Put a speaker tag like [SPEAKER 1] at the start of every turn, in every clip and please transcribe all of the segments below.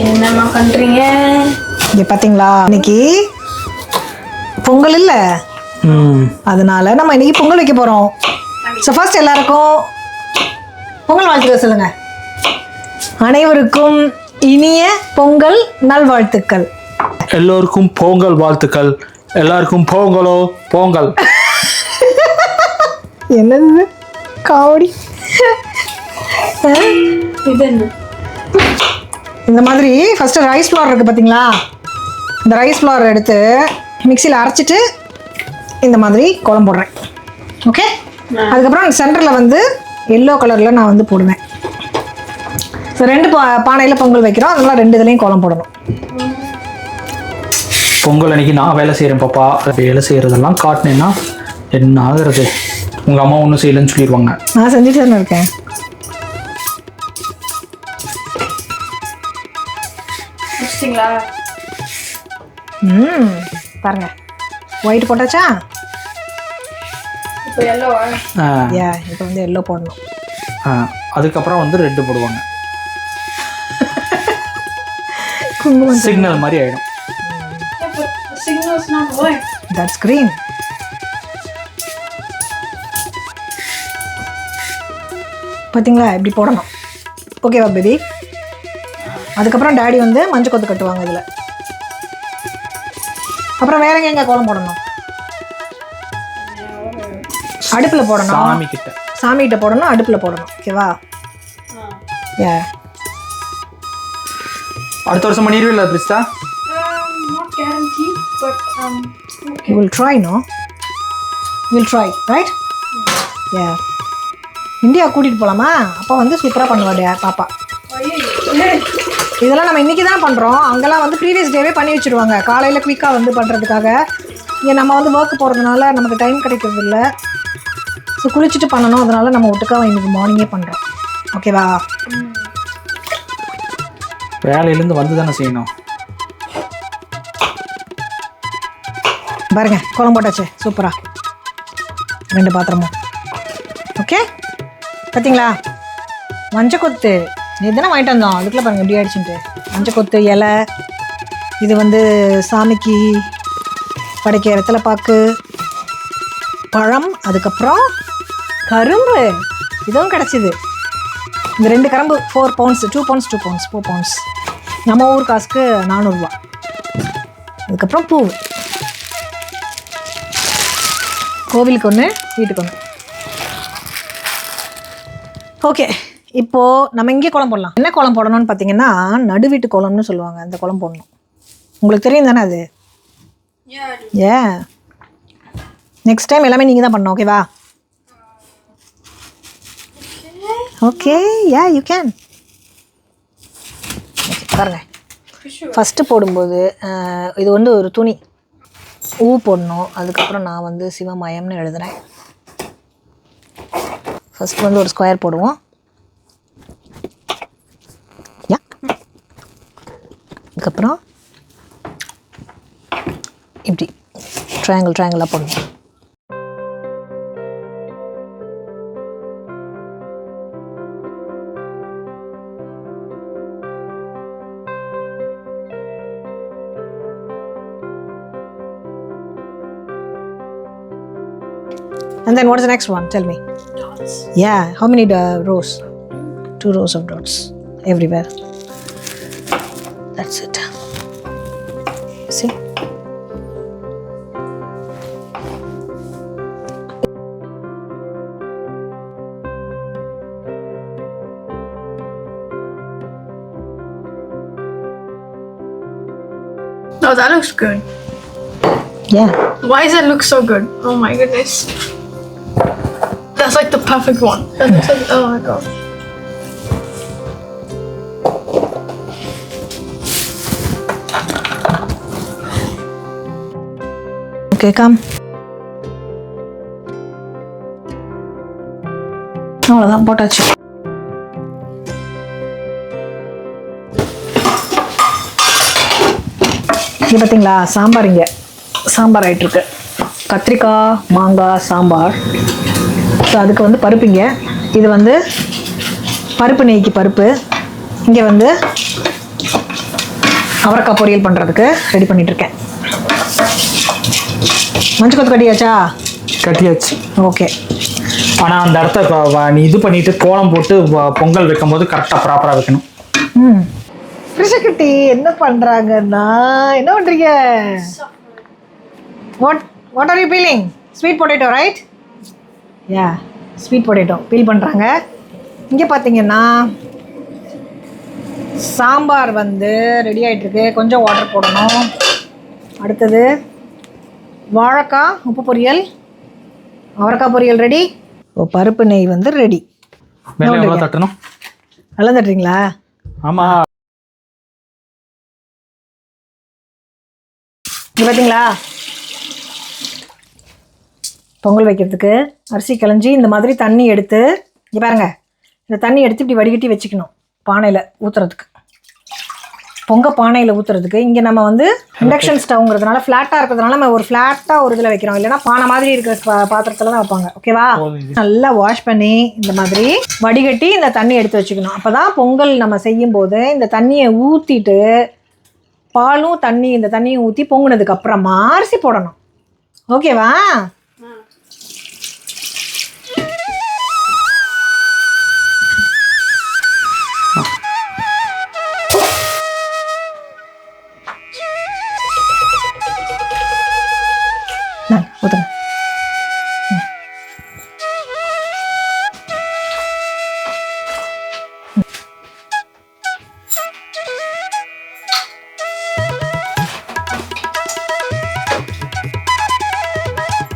[SPEAKER 1] என்னம்மா பண்றீங்க?
[SPEAKER 2] இங்க பாத்தீங்களா? இன்னைக்கு பொங்கல் இல்ல?
[SPEAKER 3] ம்.
[SPEAKER 2] அதனால நம்ம இன்னைக்கு பொங்கல் வைக்க போறோம். ஸோ ஃபர்ஸ்ட் எல்லாருக்கும் பொங்கல் வாழ்த்துக்கள் சொல்லுங்க. அனைவருக்கும் இனிய பொங்கல் நல்வாழ்த்துக்கள்.
[SPEAKER 3] எல்லோருக்கும் பொங்கல் வாழ்த்துக்கள். எல்லாருக்கும் பொங்கலோ பொங்கல்.
[SPEAKER 2] என்னது? காமெடி
[SPEAKER 1] இது என்ன?
[SPEAKER 2] இந்த மாதிரி ஃபர்ஸ்ட் ரைஸ் ஃப்ளார் இருக்கு பாத்தீங்களா? இந்த ரைஸ் ஃப்ளார் எடுத்து மிக்சியில் அரைச்சிட்டு இந்த மாதிரி குழம்பு போடுறேன் ஓகே அதுக்கப்புறம் சென்டரில் வந்து எல்லோ கலரில் நான் வந்து போடுவேன். ஸோ ரெண்டு பா பானையில் பொங்கல் வைக்கிறோம். அதனால ரெண்டு இதுலேயும் கோலம் போடணும்.
[SPEAKER 3] பொங்கல் அன்னைக்கு நான் வேலை செய்கிறேன் பாப்பா. வேலை செய்கிறதெல்லாம் காட்டினேன்னா என்ன ஆகுறது? உங்கள் அம்மா ஒன்றும் செய்யலைன்னு சொல்லிடுவாங்க.
[SPEAKER 2] நான் செஞ்சுட்டு தானே இருக்கேன்.
[SPEAKER 1] முடிச்சிங்களா
[SPEAKER 2] ம் பாருங்க. ஒயிட் போட்டாச்சா?
[SPEAKER 1] இப்போ எல்லோவா
[SPEAKER 3] ஆ,
[SPEAKER 2] ஏ இப்போ வந்து எல்லோ போடணும்.
[SPEAKER 3] ஆ, அதுக்கப்புறம் வந்து ரெட்டு போடுவாங்க.
[SPEAKER 2] குங்குமம்
[SPEAKER 3] சிக்னல் மாதிரி ஆகிடும்
[SPEAKER 1] signals not white
[SPEAKER 2] that's green. பார்த்தீங்களா இப்படி போடணும். ஓகேவா பேபி அதுக்கப்புறம் டாடி வந்து மஞ்சள் கொத்து கட்டுவாங்க இதில். அப்புறம் வேற எங்க கோலம் போடணும்? அடுப்பில் போடணும்.
[SPEAKER 3] சாமி கிட்ட
[SPEAKER 2] சாமிகிட்ட போடணும் அடுப்பில் போடணும். ஓகேவா ஏ
[SPEAKER 3] அடுத்த வருஷம் பண்ணிடுவில்ல
[SPEAKER 1] um
[SPEAKER 2] you will try no will try right A India கூட்டிகிட்டு போகலாமா அப்போ வந்து சூப்பராக பண்ணுவாடியா பாப்பா. இதெல்லாம் நம்ம இன்றைக்கி தான் பண்ணுறோம் அங்கெல்லாம் வந்து ப்ரீவியஸ் டேவே பண்ணி வச்சுருவாங்க. காலையில் குயிக்காக வந்து பண்ணுறதுக்காக இங்கே நம்ம வந்து ஒர்க் போகிறதுனால நமக்கு டைம் கிடைக்கிறது இல்லை ஸோ குளிச்சுட்டு பண்ணணும். அதனால நம்ம ஒட்டுக்காக இன்னைக்கு மார்னிங்கே பண்ணுறோம் ஓகேவா
[SPEAKER 3] வேலையிலேருந்து வந்து தானே செய்யணும்.
[SPEAKER 2] பாருங்க குழம்பு போட்டாச்சு. சூப்பராக ரெண்டு பாத்திரமும். ஓகே பார்த்தீங்களா மஞ்சள் கொத்து இதெல்லாம் வாங்கிட்டு வந்தோம். அதுக்குள்ளே பாருங்க எப்படி ஆயிடுச்சுன்ட்டு. மஞ்சள் கொத்து இலை இது வந்து சாமிக்கு படைக்க இடத்துல பாக்கு. பழம் அதுக்கப்புறம் கரும்பு. இதுவும் கிடச்சிது. இந்த ரெண்டு கரும்பு four pounds two pounds two pounds four pounds நம்ம ஊர் காசுக்கு நானூறுரூவா அதுக்கப்புறம் பூ. கோவிலுக்கு ஒன்று வீட்டுக்கு ஒன்று ஓகே இப்போது நம்ம இங்கே கோலம் போடலாம். என்ன கோலம் போடணும்னு பார்த்தீங்கன்னா நடு வீட்டு கோலம்னு சொல்லுவாங்க. அந்த கோலம் போடணும். உங்களுக்கு தெரியும் தானே அது? ஏ நெக்ஸ்ட் டைம் எல்லாமே நீங்கள் தான் பண்ணணும் ஓகேவா ஓகே யா யூ கேன் பாருங்க. ஃபஸ்ட்டு போடும்போது இது வந்து ஒரு துணி. ஊ போடணும். அதுக்கப்புறம் நான் வந்து சிவமயம்னு எழுதுறேன். ஃபர்ஸ்ட் வந்து ஒரு ஸ்கொயர் போடுவோம். அதுக்கப்புறம் இப்படி ட்ரையாங்கிள் ட்ரையாங்கிளாக போடணும் And then what is the next one? Tell me.
[SPEAKER 1] dots.
[SPEAKER 2] Yeah, how many uh, rows? Two rows of dots everywhere. That's it. See?
[SPEAKER 1] Oh, that looks good.
[SPEAKER 2] Yeah.
[SPEAKER 1] Why does it look so good? Oh my goodness. That's like the perfect one. That looks like, oh my god.
[SPEAKER 2] Okay, அவ்வளோதான் போட்டாச்சு இது பார்த்தீங்களா சாம்பார் இங்கே சாம்பார் ஆகிட்டுருக்கு கத்திரிக்காய் மாங்காய் sambar so அதுக்கு வந்து பருப்பு இங்கே இது வந்து பருப்பு நெய்க்கு பருப்பு இங்கே வந்து அவரைக்காய் பொரியல் பண்ணுறதுக்கு ரெடி பண்ணிட்டு இருக்கேன் மஞ்சள் கொத்து கட்டியாச்சா?
[SPEAKER 3] கட்டியாச்சு.
[SPEAKER 2] ஓகே.
[SPEAKER 3] ஆனால் அந்த இடத்த நீ இது பண்ணிட்டு கோலம் போட்டு பொங்கல் வைக்கும் போது கரெக்டாக ப்ராப்பராக வைக்கணும்.
[SPEAKER 2] ம். கிருஷ்ணகுட்டி என்ன பண்ணுறாங்கன்னா என்ன பண்ணுறீங்க what what are you peeling sweet potato right ya sweet potato peel பண்ணுறாங்க இங்கே பார்த்தீங்கன்னா சாம்பார் வந்து ரெடி ஆகிட்டுருக்கு கொஞ்சம் வாட்டர் போடணும். அடுத்தது வாழைக்காய் உப்பு பொரியல். அவரைக்காய் பொரியல் ரெடி ஓ பருப்பு நெய் வந்து ரெடி
[SPEAKER 3] எவ்வளோ தட்டணும்?
[SPEAKER 2] நல்லா தட்டுறீங்களா?
[SPEAKER 3] ஆமாம்
[SPEAKER 2] இங்க பார்த்தீங்களா பொங்கல் வைக்கிறதுக்கு அரிசி களைஞ்சி இந்த மாதிரி தண்ணி எடுத்து இங்கே பாருங்க இந்த தண்ணி எடுத்து இப்படி வடிகட்டி வச்சுக்கணும் பானையில் ஊற்றுறதுக்கு பொங்க பானையில் ஊற்றுறதுக்கு இங்கே நம்ம வந்து இண்டக்ஷன் ஸ்டவ்ங்கிறதுனால ஃப்ளாட்டாக இருக்கிறதுனால நம்ம ஒரு ஃப்ளாட்டாக ஒரு இதில் வைக்கிறோம். இல்லைன்னா பானை மாதிரி இருக்கிற பாத்திரத்துல தான் வைப்பாங்க. ஓகேவா நல்லா வாஷ் பண்ணி இந்த மாதிரி வடிகட்டி இந்த தண்ணி எடுத்து வச்சுக்கணும். அப்போ தான் பொங்கல் நம்ம செய்யும்போது இந்த தண்ணியை ஊற்றிட்டு பாலும் தண்ணி இந்த தண்ணியை ஊற்றி பொங்குனதுக்கு அப்புறமா அரிசி போடணும். ஓகேவா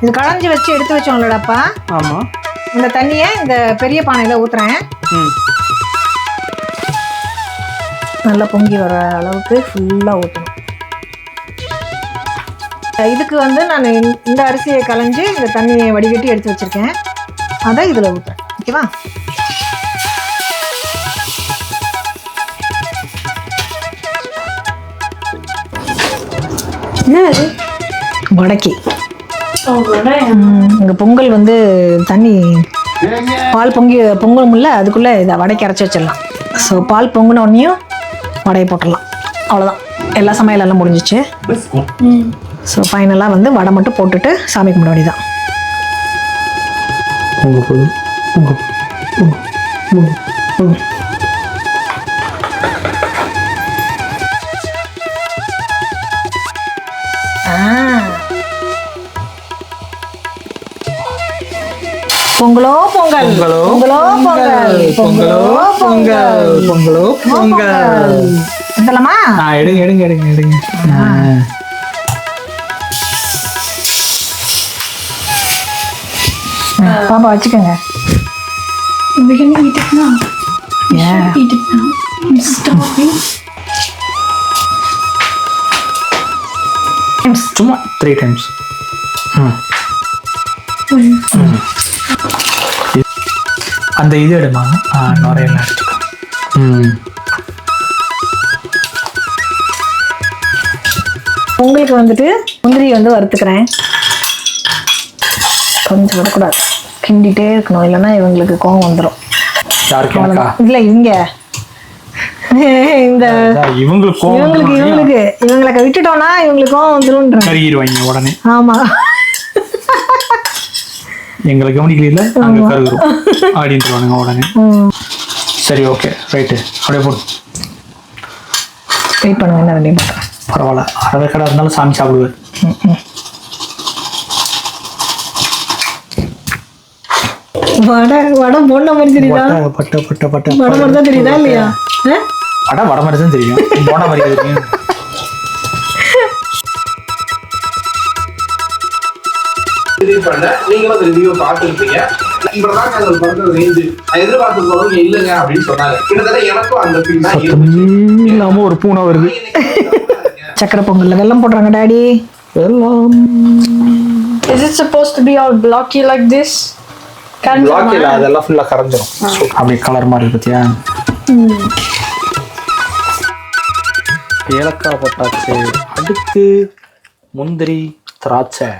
[SPEAKER 2] இது களைஞ்சி வச்சு எடுத்து வச்சோம்லடாப்பா.
[SPEAKER 3] ஆமாம்
[SPEAKER 2] இந்த தண்ணியை இந்த பெரிய பானையில் ஊற்றுறேன்
[SPEAKER 3] ம்.
[SPEAKER 2] நல்லா பொங்கி வர அளவுக்கு ஃபுல்லாக ஊற்றணும் இதுக்கு வந்து நான் இந்த அரிசியை களைஞ்சு இந்த தண்ணியை வடிகட்டி எடுத்து வச்சுருக்கேன். அதை இதில் ஊற்றுறேன் ஓகேவா?
[SPEAKER 1] என்ன அது
[SPEAKER 2] வடக்கி. இங்கே பொங்கல் வந்து தண்ணி பால் பொங்கி பொங்கலும்ல அதுக்குள்ளே இதை வடைக்கு அரைச்சி வச்சிடலாம். ஸோ பால் பொங்கின உடனேயும் வடையை போட்டுடலாம். அவ்வளோதான் எல்லா சமையலெல்லாம் முடிஞ்சிச்சு.
[SPEAKER 1] ம்.
[SPEAKER 2] ஸோ ஃபைனலாக வந்து வடை மட்டும் போட்டுட்டு சாமி கும்பிட வேண்டியதான்
[SPEAKER 3] உங்கள்
[SPEAKER 2] பொங்கலோ பொங்கல்.
[SPEAKER 3] பொங்கலோ
[SPEAKER 2] பொங்கலோ பொங்கல்.
[SPEAKER 3] பொங்கலோ. பொங்கல் பொங்கலோ. ஆ எடுங்க எடுங்க எடுங்க எடுங்க.
[SPEAKER 2] பாப்பா வச்சுக்கோங்க.
[SPEAKER 1] we can eat it now
[SPEAKER 2] Yeah.
[SPEAKER 1] eat it now I'm starving
[SPEAKER 3] சும்மா த்ரீ டைம்ஸ் அந்த இது எடுமா? நுரையெல்லாம் எடுத்துக்கோ. ம்.
[SPEAKER 2] பொங்கலுக்கு வந்துட்டு முந்திரி வந்து வறுத்துக்கிறேன். கொஞ்சம் விடக்கூடாது கிண்டிகிட்டே இருக்கணும். இல்லைன்னா இவங்களுக்கு கோவம் வந்துடும் இல்லை இங்க. இந்த
[SPEAKER 3] இவங்களுக்கு
[SPEAKER 2] இவங்களுக்கு. இவங்களுக்கு. விட்டுட்டோம்னா இவங்களுக்கு கோவம் வந்துரும்ன்ற
[SPEAKER 3] கருகிடுவாங்க உடனே.
[SPEAKER 2] ஆமா.
[SPEAKER 3] எங்களை கவனிக்கல நாங்க கருகிறோம் அப்படின்ட்டுருவானுங்க உடனே. சரி ஓகே ரைட்டு அப்படியே போடு.
[SPEAKER 2] வெயிட் பண்ணுங்க என்ன பண்ணுறேன்
[SPEAKER 3] பரவாயில்ல. அரை கடை இருந்தாலும் சாமி சாப்பிடுவேன்
[SPEAKER 2] வடை வடை போன மாதிரி தெரியுதா?
[SPEAKER 3] பட்ட பட்ட பட்ட
[SPEAKER 2] வடை மாதிரி தான் தெரியுதா இல்லையா?
[SPEAKER 3] அட வட மாதிரி தான் தெரியும். போன மாதிரி தெரியும்.
[SPEAKER 4] ரிவ்யூ பண்ண நீங்களும் அந்த ரிவ்யூ பார்த்துருப்பீங்க. இப்பதான் நாங்கள் பண்ற ரேஞ்சு நான் எதிர்பார்த்து போனவங்க இல்லைங்க அப்படின்னு சொன்னாங்க. கிட்டத்தட்ட எனக்கும் அந்த ஃபீல் தான் இருந்துச்சு.
[SPEAKER 3] இல்லாம ஒரு பூனை வருது.
[SPEAKER 2] சக்கரை பொங்கல்ல வெல்லம் போடுறாங்க டாடி.
[SPEAKER 3] எல்லாம்
[SPEAKER 1] is it supposed to be all blocky like this?
[SPEAKER 3] Block இல்ல அதெல்லாம் ஃபுல்லா கரைஞ்சிரும். அப்படி கலர் மாதிரி பத்தியா? ஏலக்காய் போட்டாச்சு அடுத்து முந்திரி திராட்சை.